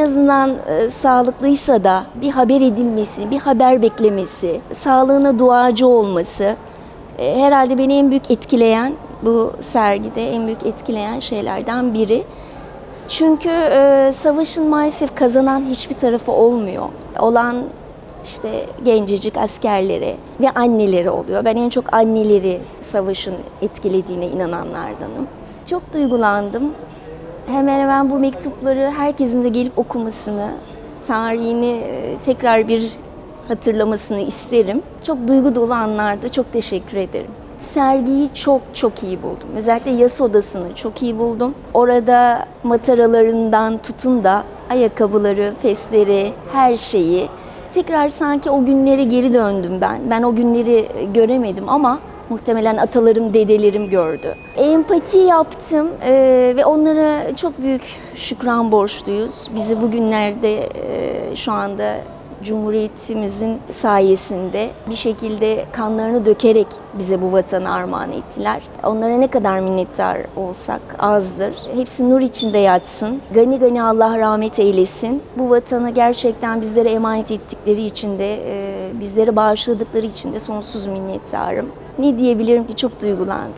En azından e, sağlıklıysa da bir haber edilmesi, bir haber beklemesi, sağlığına duacı olması e, herhalde beni en büyük etkileyen bu sergide en büyük etkileyen şeylerden biri. Çünkü e, savaşın maalesef kazanan hiçbir tarafı olmuyor. Olan işte gencecik askerleri ve anneleri oluyor. Ben en çok anneleri savaşın etkilediğine inananlardanım. Çok duygulandım. Hemen hemen bu mektupları herkesin de gelip okumasını, tarihini e, tekrar bir hatırlamasını isterim. Çok duygu dolu anlarda çok teşekkür ederim. Sergiyi çok çok iyi buldum. Özellikle yas odasını çok iyi buldum. Orada mataralarından tutun da ayakkabıları, fesleri, her şeyi. Tekrar sanki o günlere geri döndüm ben. Ben o günleri göremedim ama muhtemelen atalarım, dedelerim gördü. Empati yaptım eee, ve onlara çok büyük şükran borçluyuz. Bizi bugünlerde eee, şu anda Cumhuriyetimizin sayesinde bir şekilde kanlarını dökerek bize bu vatanı armağan ettiler. Onlara ne kadar minnettar olsak azdır. Hepsi nur içinde yatsın. Gani gani Allah rahmet eylesin. Bu vatanı gerçekten bizlere emanet ettikleri için de, e, bizlere bağışladıkları için de sonsuz minnettarım. Ne diyebilirim ki çok duygulandım.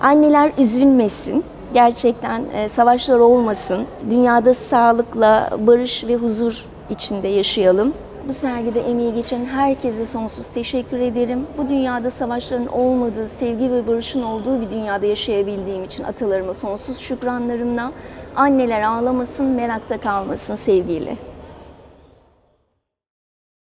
Anneler üzülmesin. Gerçekten e, savaşlar olmasın. Dünyada sağlıkla, barış ve huzur içinde yaşayalım. Bu sergide emeği geçen herkese sonsuz teşekkür ederim. Bu dünyada savaşların olmadığı, sevgi ve barışın olduğu bir dünyada yaşayabildiğim için atalarıma sonsuz şükranlarımla anneler ağlamasın, merakta kalmasın sevgiyle.